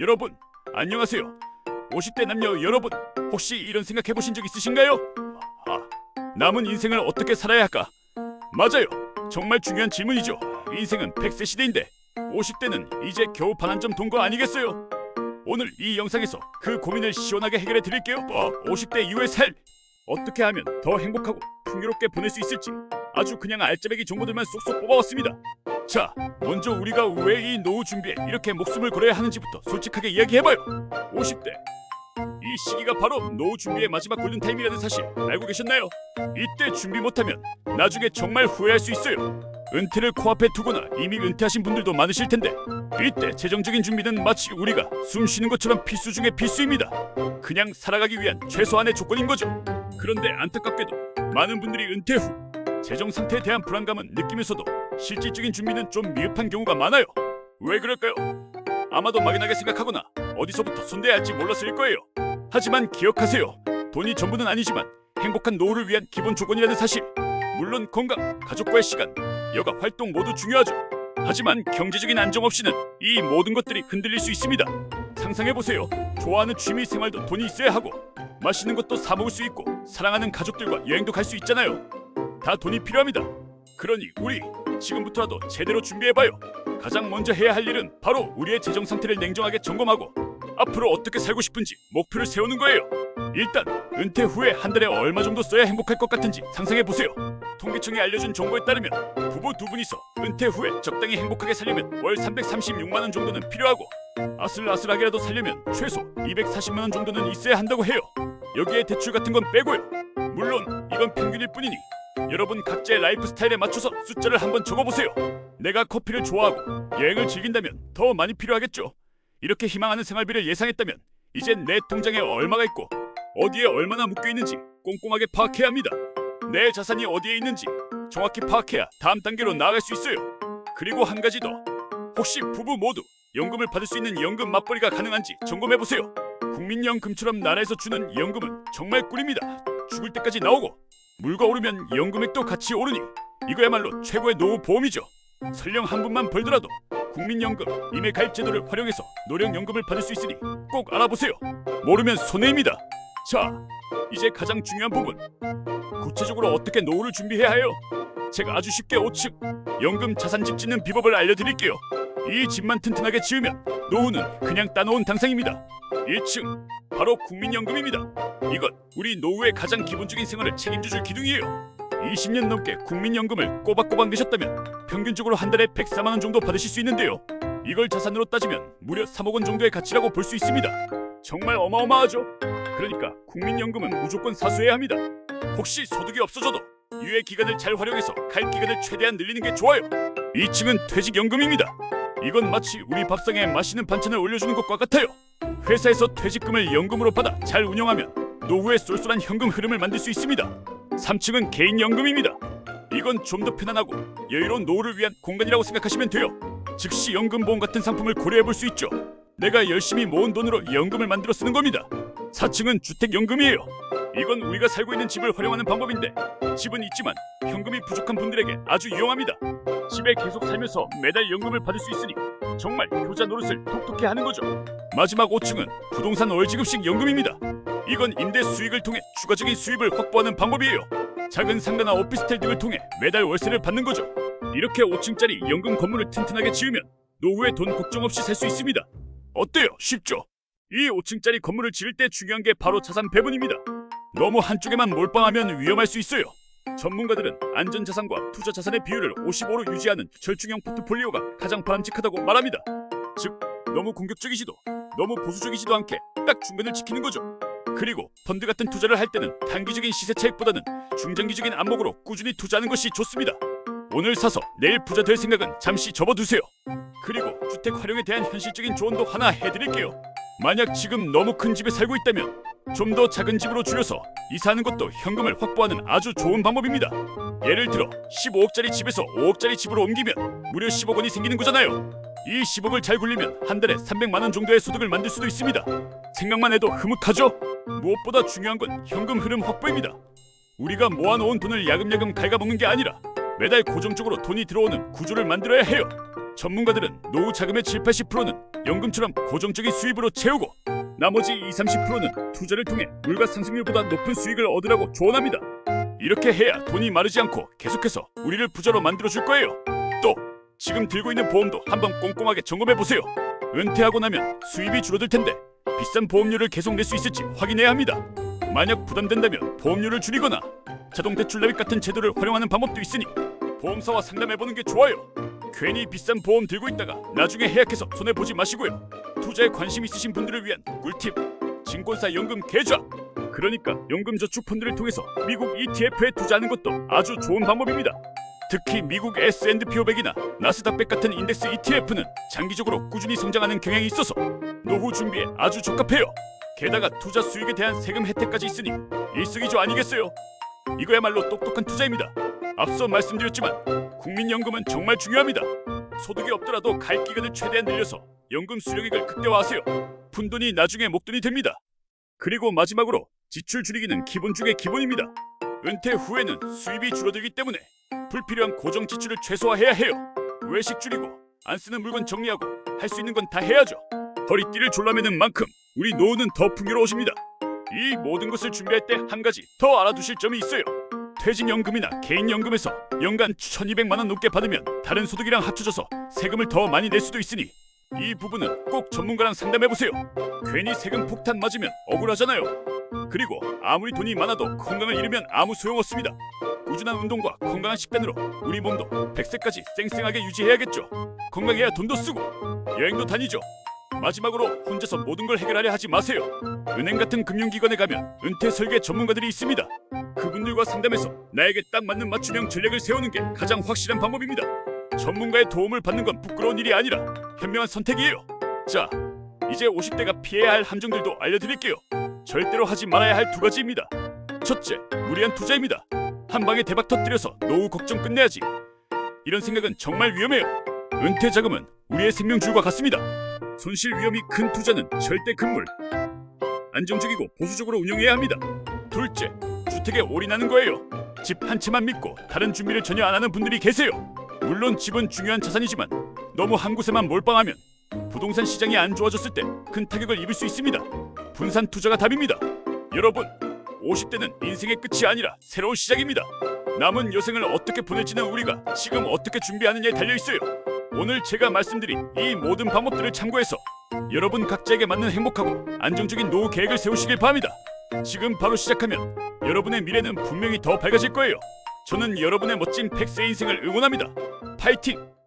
여러분, 안녕하세요. 50대 남녀 여러분, 혹시 이런 생각 해 보신 적 있으신가요? 아, 남은 인생을 어떻게 살아야 할까? 맞아요. 정말 중요한 질문이죠. 인생은 100세 시대인데 50대는 이제 겨우 반환점 돈 거 아니겠어요? 오늘 이 영상에서 그 고민을 시원하게 해결해 드릴게요. 어, 50대 이후의 삶 어떻게 하면 더 행복하고 풍요롭게 보낼 수 있을지 아주 그냥 알짜배기 정보들만 쏙쏙 뽑아왔습니다. 자, 먼저 우리가 왜 이 노후 준비에 이렇게 목숨을 걸어야 하는지부터 솔직하게 이야기해봐요. 50대 이 시기가 바로 노후 준비의 마지막 골든타임이라는 사실 알고 계셨나요? 이때 준비 못하면 나중에 정말 후회할 수 있어요. 은퇴를 코앞에 두거나 이미 은퇴하신 분들도 많으실 텐데 이때 재정적인 준비는 마치 우리가 숨 쉬는 것처럼 필수 중의 필수입니다. 그냥 살아가기 위한 최소한의 조건인 거죠. 그런데 안타깝게도 많은 분들이 은퇴 후 재정 상태에 대한 불안감은 느끼면서도 실질적인 준비는 좀 미흡한 경우가 많아요. 왜 그럴까요? 아마도 막연하게 생각하거나 어디서부터 손대야 할지 몰랐을 거예요. 하지만 기억하세요. 돈이 전부는 아니지만 행복한 노후를 위한 기본 조건이라는 사실. 물론 건강, 가족과의 시간, 여가 활동 모두 중요하죠. 하지만 경제적인 안정 없이는 이 모든 것들이 흔들릴 수 있습니다. 상상해 보세요. 좋아하는 취미 생활도 돈이 있어야 하고 맛있는 것도 사 먹을 수 있고 사랑하는 가족들과 여행도 갈 수 있잖아요. 다 돈이 필요합니다. 그러니 우리 지금부터라도 제대로 준비해봐요. 가장 먼저 해야 할 일은 바로 우리의 재정 상태를 냉정하게 점검하고 앞으로 어떻게 살고 싶은지 목표를 세우는 거예요. 일단 은퇴 후에 한 달에 얼마 정도 써야 행복할 것 같은지 상상해 보세요. 통계청이 알려준 정보에 따르면 부부 두 분이서 은퇴 후에 적당히 행복하게 살려면 월 336만 원 정도는 필요하고 아슬아슬하게라도 살려면 최소 240만 원 정도는 있어야 한다고 해요. 여기에 대출 같은 건 빼고요. 물론 이건 평균일 뿐이니 여러분 각자의 라이프 스타일에 맞춰서 숫자를 한번 적어보세요. 내가 커피를 좋아하고 여행을 즐긴다면 더 많이 필요하겠죠. 이렇게 희망하는 생활비를 예상했다면 이젠 내 통장에 얼마가 있고 어디에 얼마나 묶여 있는지 꼼꼼하게 파악해야 합니다. 내 자산이 어디에 있는지 정확히 파악해야 다음 단계로 나아갈 수 있어요. 그리고 한 가지 더. 혹시 부부 모두 연금을 받을 수 있는 연금 맞벌이가 가능한지 점검해 보세요. 국민연금처럼 나라에서 주는 연금은 정말 꿀입니다. 죽을 때까지 나오고 물가 오르면 연금액도 같이 오르니 이거야말로 최고의 노후 보험이죠. 설령 한 분만 벌더라도 국민연금 임의 가입 제도를 활용해서 노령연금을 받을 수 있으니 꼭 알아보세요. 모르면 손해입니다. 자, 이제 가장 중요한 부분. 구체적으로 어떻게 노후를 준비해야 해요? 제가 아주 쉽게 5층 연금 자산집 짓는 비법을 알려드릴게요. 이 집만 튼튼하게 지으면 노후는 그냥 따놓은 당상입니다. 1층 바로 국민연금입니다. 이건 우리 노후의 가장 기본적인 생활을 책임져줄 기둥이에요. 20년 넘게 국민연금을 꼬박꼬박 내셨다면 평균적으로 한 달에 104만 원 정도 받으실 수 있는데요. 이걸 자산으로 따지면 무려 3억 원 정도의 가치라고 볼 수 있습니다. 정말 어마어마하죠. 그러니까 국민연금은 무조건 사수해야 합니다. 혹시 소득이 없어져도 유예 기간을 잘 활용해서 갈 기간을 최대한 늘리는 게 좋아요. 2층은 퇴직연금입니다. 이건 마치 우리 밥상에 맛있는 반찬을 올려주는 것과 같아요. 회사에서 퇴직금을 연금으로 받아 잘 운영하면 노후에 쏠쏠한 현금 흐름을 만들 수 있습니다. 3층은 개인연금입니다. 이건 좀 더 편안하고 여유로운 노후를 위한 공간이라고 생각하시면 돼요. 즉시 연금보험 같은 상품을 고려해 볼 수 있죠. 내가 열심히 모은 돈으로 연금을 만들어 쓰는 겁니다. 4층은 주택연금이에요. 이건 우리가 살고 있는 집을 활용하는 방법인데 집은 있지만 현금이 부족한 분들에게 아주 유용합니다. 집에 계속 살면서 매달 연금을 받을 수 있으니 정말 효자 노릇을 톡톡히 하는 거죠. 마지막 5층은 부동산 월지급식 연금입니다. 이건 임대 수익을 통해 추가적인 수입을 확보하는 방법이에요. 작은 상가나 오피스텔 등을 통해 매달 월세를 받는 거죠. 이렇게 5층짜리 연금 건물을 튼튼하게 지으면 노후에 돈 걱정 없이 살 수 있습니다. 어때요? 쉽죠? 이 5층짜리 건물을 지을 때 중요한 게 바로 자산 배분입니다. 너무 한쪽에만 몰빵하면 위험할 수 있어요. 전문가들은 안전 자산과 투자 자산의 비율을 55로 유지하는 절충형 포트폴리오가 가장 바람직하다고 말합니다. 즉, 너무 공격적이지도 너무 보수적이지도 않게 딱 중간을 지키는 거죠. 그리고 펀드 같은 투자를 할 때는 단기적인 시세 차익보다는 중장기적인 안목으로 꾸준히 투자하는 것이 좋습니다. 오늘 사서 내일 부자 될 생각은 잠시 접어두세요. 그리고 주택 활용에 대한 현실적인 조언도 하나 해드릴게요. 만약 지금 너무 큰 집에 살고 있다면 좀 더 작은 집으로 줄여서 이사하는 것도 현금을 확보하는 아주 좋은 방법입니다. 예를 들어 15억짜리 집에서 5억짜리 집으로 옮기면 무려 10억 원이 생기는 거잖아요. 이 10억을 잘 굴리면 한 달에 300만 원 정도의 소득을 만들 수도 있습니다. 생각만 해도 흐뭇하죠? 무엇보다 중요한 건 현금 흐름 확보입니다. 우리가 모아놓은 돈을 야금야금 갉아먹는 게 아니라 매달 고정적으로 돈이 들어오는 구조를 만들어야 해요. 전문가들은 노후 자금의 7, 80%는 연금처럼 고정적인 수입으로 채우고 나머지 2, 30%는 투자를 통해 물가 상승률보다 높은 수익을 얻으라고 조언합니다. 이렇게 해야 돈이 마르지 않고 계속해서 우리를 부자로 만들어 줄 거예요. 또 지금 들고 있는 보험도 한번 꼼꼼하게 점검해 보세요. 은퇴하고 나면 수입이 줄어들 텐데 비싼 보험료를 계속 낼 수 있을지 확인해야 합니다. 만약 부담된다면 보험료를 줄이거나 자동 대출 납입 같은 제도를 활용하는 방법도 있으니 보험사와 상담해 보는 게 좋아요. 괜히 비싼 보험 들고 있다가 나중에 해약해서 손해 보지 마시고요. 투자에 관심 있으신 분들을 위한 꿀팁. 증권사 연금 계좌. 그러니까 연금 저축 펀드를 통해서 미국 ETF에 투자하는 것도 아주 좋은 방법입니다. 특히 미국 S&P 500이나 나스닥 100 같은 인덱스 ETF는 장기적으로 꾸준히 성장하는 경향이 있어서 노후 준비에 아주 적합해요. 게다가 투자 수익에 대한 세금 혜택까지 있으니 일석이조 아니겠어요? 이거야말로 똑똑한 투자입니다. 앞서 말씀드렸지만 국민연금은 정말 중요합니다. 소득이 없더라도 갈 기간을 최대한 늘려서 연금 수령액을 극대화하세요. 푼돈이 나중에 목돈이 됩니다. 그리고 마지막으로 지출 줄이기는 기본 중의 기본입니다. 은퇴 후에는 수입이 줄어들기 때문에 불필요한 고정 지출을 최소화해야 해요. 외식 줄이고 안 쓰는 물건 정리하고 할 수 있는 건 다 해야죠. 허리띠를 졸라매는 만큼 우리 노후는 더 풍요로워집니다. 이 모든 것을 준비할 때 한 가지 더 알아두실 점이 있어요. 퇴직연금이나 개인연금에서 연간 1200만 원 넘게 받으면 다른 소득이랑 합쳐져서 세금을 더 많이 낼 수도 있으니 이 부분은 꼭 전문가랑 상담해 보세요. 괜히 세금 폭탄 맞으면 억울하잖아요. 그리고 아무리 돈이 많아도 건강을 잃으면 아무 소용없습니다. 꾸준한 운동과 건강한 식단으로 우리 몸도 100세까지 쌩쌩하게 유지해야겠죠. 건강해야 돈도 쓰고 여행도 다니죠. 마지막으로 혼자서 모든 걸 해결하려 하지 마세요. 은행 같은 금융기관에 가면 은퇴 설계 전문가들이 있습니다. 그분들과 상담해서 나에게 딱 맞는 맞춤형 전략을 세우는 게 가장 확실한 방법입니다. 전문가의 도움을 받는 건 부끄러운 일이 아니라 현명한 선택이에요. 자, 이제 50대가 피해야 할 함정들도 알려드릴게요. 절대로 하지 말아야 할 두 가지입니다. 첫째, 무리한 투자입니다. 한 방에 대박 터뜨려서 노후 걱정 끝내야지. 이런 생각은 정말 위험해요. 은퇴 자금은 우리의 생명줄과 같습니다. 손실 위험이 큰 투자는 절대 금물. 안정적이고 보수적으로 운영해야 합니다. 둘째, 주택에 올인하는 거예요. 집 한 채만 믿고 다른 준비를 전혀 안 하는 분들이 계세요. 물론 집은 중요한 자산이지만 너무 한 곳에만 몰빵하면 부동산 시장이 안 좋아졌을 때 큰 타격을 입을 수 있습니다. 분산 투자가 답입니다. 여러분, 50대는 인생의 끝이 아니라 새로운 시작입니다. 남은 여생을 어떻게 보낼지는 우리가 지금 어떻게 준비하느냐에 달려 있어요. 오늘 제가 말씀드린 이 모든 방법들을 참고해서 여러분 각자에게 맞는 행복하고 안정적인 노후 계획을 세우시길 바랍니다. 지금 바로 시작하면 여러분의 미래는 분명히 더 밝아질 거예요. 저는 여러분의 멋진 100세 인생을 응원합니다. 파이팅!